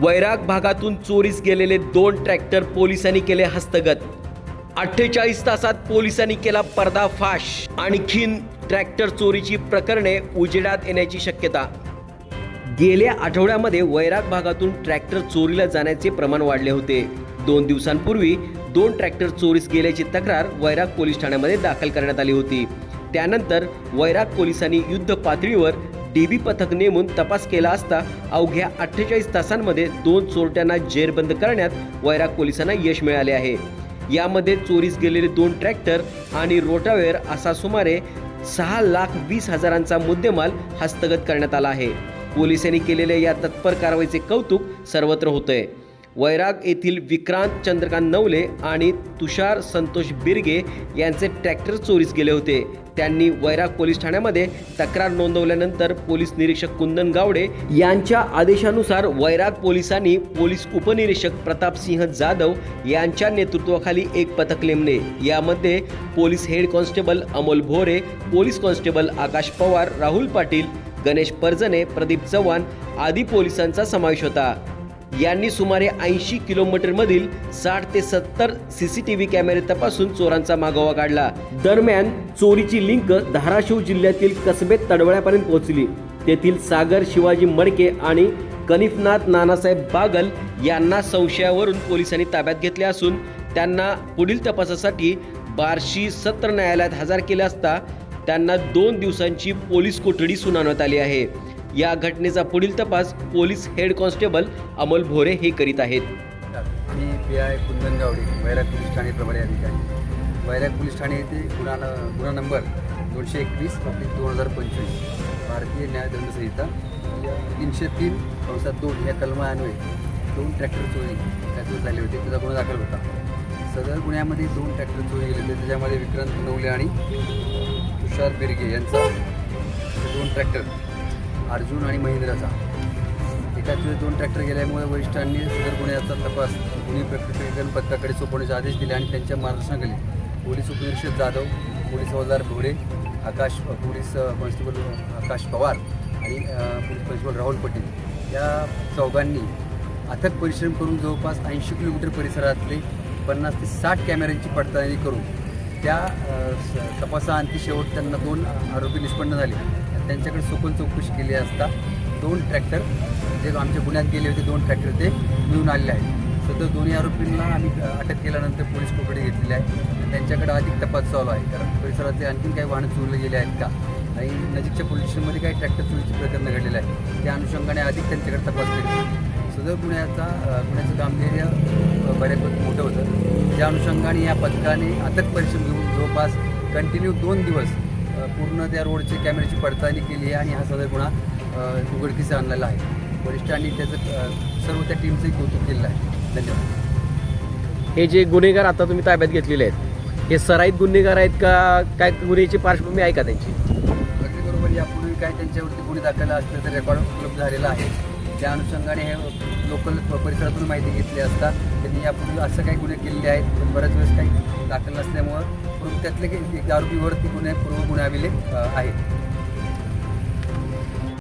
वैराग भागातून चोरीस गेलेले दोन ट्रॅक्टर पोलिसांनी केले हस्तगत. अठ्ठेचाळीस तासात पोलिसांनी केला पर्दाफाश. आणखीन ट्रॅक्टर चोरीची प्रकरणे उजेडात येण्याची शक्यता. गेल्या आठवड्यामध्ये वैराग भागातून ट्रॅक्टर चोरीला जाण्याचे प्रमाण वाढले होते. दोन दिवसांपूर्वी दोन ट्रॅक्टर चोरीस गेल्याची तक्रार वैराग पोलीस ठाण्यामध्ये दाखल करण्यात आली होती. त्यानंतर वैराग पोलिसांनी युद्ध पातळीवर डीबी पथक नेमून तपास केला असता अवघ्या अठ्ठेचाळीस तासांमध्ये दोन चोरट्यांना जेरबंद करण्यात वैराग पोलिसांना यश मिळाले आहे. यामध्ये चोरीस गेलेले दोन ट्रॅक्टर आणि रोटावेअर असा सुमारे सहा लाख वीस हजारांचा मुद्देमाल हस्तगत करण्यात आला आहे. पोलिसांनी केलेल्या या तत्पर कारवाईचे कौतुक सर्वत्र होतंय. वैराग येथील विक्रांत चंद्रकांत नवले आणि तुषार संतोष बिरगे यांचे ट्रॅक्टर चोरीस गेले होते. त्यांनी वैराग पोलीस ठाण्यामध्ये तक्रार नोंदवल्यानंतर पोलीस निरीक्षक कुंदन गावडे यांच्या आदेशानुसार वैराग पोलिसांनी पोलीस उपनिरीक्षक प्रतापसिंह जाधव यांच्या नेतृत्वाखाली एक पथक नेमले. यामध्ये police head constable Amol Bhore police constable Akash Pawar Rahul Patil Ganesh Parjane Pradeep Chavan आदी पोलिसांचा समावेश होता. यांनी सुमारे ऐंशी किलोमीटरमधील साठ ते सत्तर सीसीटीव्ही कॅमेरे तपासून चोरांचा मागोवा काढला. दरम्यान चोरीची लिंक धाराशिव जिल्ह्यातील कसबेत तडवळ्यापर्यंत पोहोचली. तेथील सागर शिवाजी मडके आणि कनिफनाथ नानासाहेब बागल यांना संशयावरून पोलिसांनी ताब्यात घेतले असून त्यांना पुढील तपासासाठी बार्शी सत्र न्यायालयात हजर केले असता त्यांना दोन दिवसांची पोलीस कोठडी सुनावण्यात आली आहे. या घटनेचा पुढील तपास police head constable Amol Bhore हे करीत आहेत. मी P I Kundan Gawade Vairag police Thane प्रभारी अधिकारी. वैराग पोलीस ठाणे येथे गुन्हा न- गुन्हा नंबर दोनशे एकवीस पब्लिक दोन हजार पंचवीस. भारतीय न्यायदंड संहिता तीनशे तीन कंसात दोन या कलमान्वये दोन ट्रॅक्टर चोरी त्यातून झाले होते. त्याचा गुन्हा दाखल होता. सदर गुन्ह्यामध्ये दोन ट्रॅक्टर चोरी गेले होते. त्याच्यामध्ये विक्रांत नवले आणि तुषार बिरगे यांचा दोन ट्रॅक्टर अर्जुन आणि महिंद्राचा. एकाच वेळी दोन ट्रॅक्टर गेल्यामुळे वरिष्ठांनी सदर गुन्ह्याचा तपास गुन्हे प्रक्रियेकरण पथकाकडे सोपवण्याचे आदेश दिले आणि त्यांच्या मार्गदर्शनाखाली पोलीस उपनिरीक्षक जाधव पोलीस हवालदार भोरे आकाश पोलीस कॉन्स्टेबल आकाश पवार आणि पोलीस कॉन्स्टेबल राहुल पटेल या चौघांनी अथक परिश्रम करून जवळपास ऐंशी किलोमीटर परिसरातले पन्नास ते साठ कॅमेऱ्यांची पडताळणी करून त्या तपासाअंती शेवट त्यांना दोन आरोपी निष्पन्न झाले. त्यांच्याकडे सखोल चौकशी केली असता दोन ट्रॅक्टर जे आमच्या गुन्ह्यात गेले होते दोन ट्रॅक्टर ते मिळून आलेले आहेत. सध्या दोन्ही आरोपींना आम्ही अटक केल्यानंतर पोलीस कोठडी घेतलेली आहे. आणि त्यांच्याकडे अधिक तपास चालू आहे. कारण परिसरातले आणखीन काही वाहनं चोरले गेले आहेत का? आणि नजीकच्या पोलीस स्टेशनमध्ये काही ट्रॅक्टर चोरीचे प्रकरण घडलेलं आहे. त्या अनुषंगाने अधिक त्यांच्याकडे तपास केला सदर गुन्ह्याचा पुण्याचं गुन्ह्याचं गांभीर्य बऱ्यापैकी मोठं होतं. त्या अनुषंगाने या पथकाने अथक परिश्रम घेऊन जवळपास कंटिन्यू दोन दिवस पूर्ण त्या रोडची कॅमेऱ्याची पडताळणी केली आहे आणि हा सदर गुन्हा उघडकीस आणलेला आहे. वरिष्ठांनी त्याचं सर्व त्या टीमचंही कौतुक केलेलं आहे. धन्यवाद. हे जे गुन्हेगार आता तुम्ही ताब्यात घेतलेले आहेत हे सराईत गुन्हेगार आहेत का काय गुन्ह्याची पार्श्वभूमी आहे का त्यांची? अगदी बरोबर यापूर्वी काय त्यांच्यावरती गुन्हे दाखल असले तर रेकॉर्ड उपलब्ध झालेला आहे. त्या अनुषंगाने हे लोकल परिसरातून माहिती घेतली असता त्यांनी यापूर्वी असं काही गुन्हे केलेले आहेत पण बऱ्याच वेळेस काही दाखल नसल्यामुळं परंतु त्यातले काही एक आरोपीवरती गुन्हे पूर्व गुन्हे आलेले आहेत.